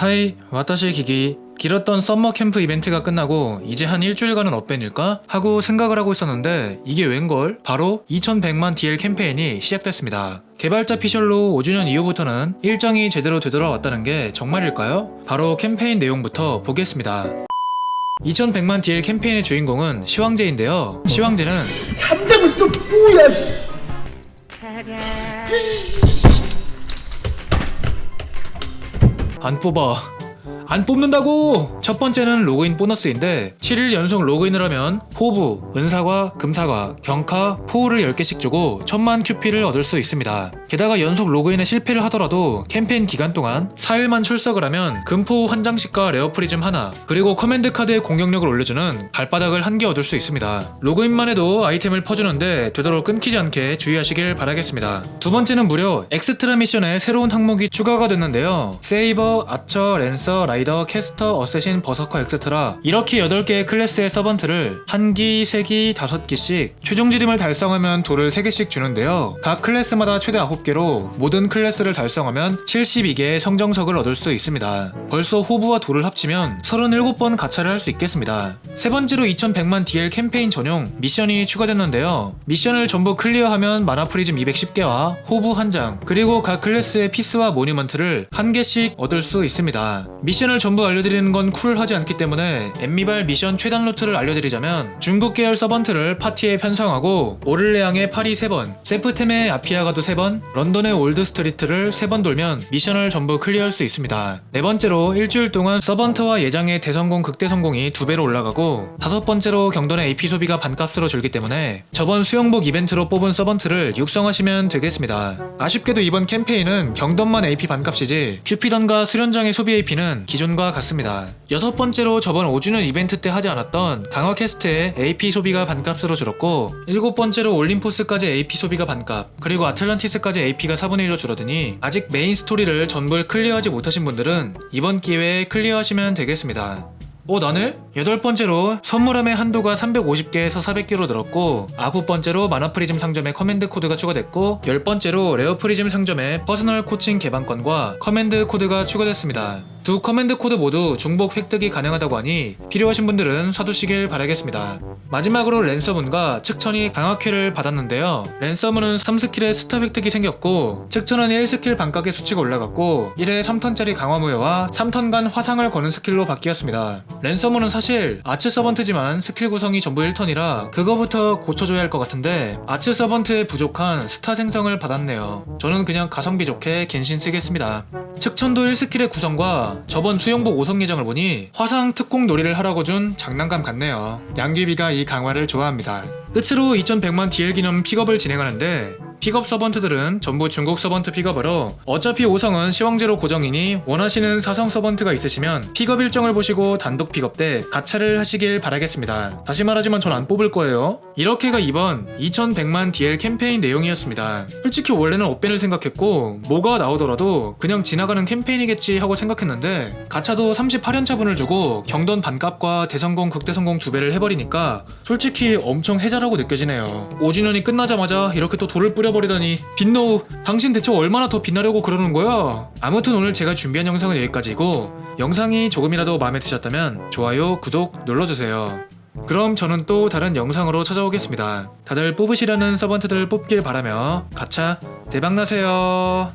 하이, 와타시 기기. 길었던 썸머 캠프 이벤트가 끝나고 이제 한 일주일간은 업벤일까? 하고 생각을 하고 있었는데 이게 웬걸? 바로 2100만 DL 캠페인이 시작됐습니다. 개발자 피셜로 5주년 이후부터는 일정이 제대로 되돌아왔다는 게 정말일까요? 바로 캠페인 내용부터 보겠습니다. 2100만 DL 캠페인의 주인공은 시황제인데요. 시황제는 잠자면 또 뭐야 씨. 안 뽑아. 안 뽑는다고! 첫 번째는 로그인 보너스인데 7일 연속 로그인을 하면 호부, 은사과, 금사과, 경카, 포우를 10개씩 주고 천만 큐피를 얻을 수 있습니다. 게다가 연속 로그인에 실패를 하더라도 캠페인 기간 동안 4일만 출석을 하면 금포 한 장씩과 레어 프리즘 하나 그리고 커맨드 카드의 공격력을 올려주는 발바닥을 한 개 얻을 수 있습니다. 로그인만 해도 아이템을 퍼주는데 되도록 끊기지 않게 주의하시길 바라겠습니다. 두 번째는 무려 엑스트라 미션에 새로운 항목이 추가가 됐는데요. 세이버, 아처, 랜서, 라이 더, 캐스터, 어쌔신, 버서커, 엑스트라 이렇게 8개의 클래스의 서번트를 한 기, 세 기, 다섯 기씩 최종 지름을 달성하면 돌을 3개씩 주는데요. 각 클래스마다 최대 9개로 모든 클래스를 달성하면 72개의 성정석을 얻을 수 있습니다. 벌써 호부와 돌을 합치면 37번 가차를 할 수 있겠습니다. 세 번째로 2100만 DL 캠페인 전용 미션이 추가됐는데요. 미션을 전부 클리어하면 마나 프리즘 210개와 호부 1장, 그리고 각 클래스의 피스와 모뉴먼트를 한 개씩 얻을 수 있습니다. 미션 을 전부 알려드리는 건 쿨하지 않기 때문에 엠미발 미션 최단 루트를 알려드리자면 중국 계열 서번트를 파티에 편성하고 오를레앙의 파리 3번, 세프템의 아피아가도 3번, 런던의 올드 스트리트를 3번 돌면 미션을 전부 클리어할 수 있습니다. 네 번째로 일주일 동안 서번트와 예장의 대성공 극대성공이 두 배로 올라가고 다섯 번째로 경돈의 AP 소비가 반값으로 줄기 때문에 저번 수영복 이벤트로 뽑은 서번트를 육성하시면 되겠습니다. 아쉽게도 이번 캠페인은 경돈만 AP 반값이지 큐피던과 수련장의 소비 AP는 기존 과 같습니다. 여섯 번째로 저번 5주년 이벤트 때 하지 않았던 강화 캐스트의 AP 소비가 반값으로 줄었고 일곱 번째로 올림포스까지 AP 소비가 반값 그리고 아틀란티스까지 AP가 4분의 1로 줄어드니 아직 메인 스토리를 전부 클리어하지 못하신 분들은 이번 기회에 클리어하시면 되겠습니다. 어 나네? 여덟 번째로 선물함의 한도가 350개에서 400개로 늘었고 아홉 번째로 마나프리즘 상점에 커맨드 코드가 추가됐고 열 번째로 레어 프리즘 상점에 퍼스널 코칭 개방권과 커맨드 코드가 추가됐습니다. 두 커맨드 코드 모두 중복 획득이 가능하다고 하니 필요하신 분들은 사두시길 바라겠습니다. 마지막으로 랜서문과 측천이 강화캐를 받았는데요. 랜서문은 3스킬에 스타 획득이 생겼고 측천은 1스킬 반각의 수치가 올라갔고 1회 3턴짜리 강화 무효와 3턴간 화상을 거는 스킬로 바뀌었습니다. 랜서문은 사실 아츠 서번트지만 스킬 구성이 전부 1턴이라 그거부터 고쳐줘야 할 것 같은데 아츠 서번트에 부족한 스타 생성을 받았네요. 저는 그냥 가성비 좋게 겐신 쓰겠습니다. 측천도 1스킬의 구성과 저번 수영복 5성 예정을 보니 화상 특공 놀이를 하라고 준 장난감 같네요. 양귀비가 이 강화를 좋아합니다. 끝으로 2100만 DL 기념 픽업을 진행하는데 픽업 서번트들은 전부 중국 서번트 픽업으로 어차피 5성은 시황제로 고정이니 원하시는 4성 서번트가 있으시면 픽업 일정을 보시고 단독 픽업 때 가차를 하시길 바라겠습니다. 다시 말하지만 전 안 뽑을 거예요. 이렇게가 이번 2100만 DL 캠페인 내용이었습니다. 솔직히 원래는 업벤을 생각했고 뭐가 나오더라도 그냥 지나가는 캠페인이겠지 하고 생각했는데 가차도 38연차 분을 주고 경돈 반값과 대성공 극대성공 두 배를 해버리니까 솔직히 엄청 해자라고 느껴지네요. 5주년이 끝나자마자 이렇게 또 돌을 뿌려버리다니 빈노우 당신 대체 얼마나 더 빛나려고 그러는 거야? 아무튼 오늘 제가 준비한 영상은 여기까지고 영상이 조금이라도 마음에 드셨다면 좋아요, 구독 눌러주세요. 그럼 저는 또 다른 영상으로 찾아오겠습니다. 다들 뽑으시라는 서번트들 뽑길 바라며 가차 대박나세요.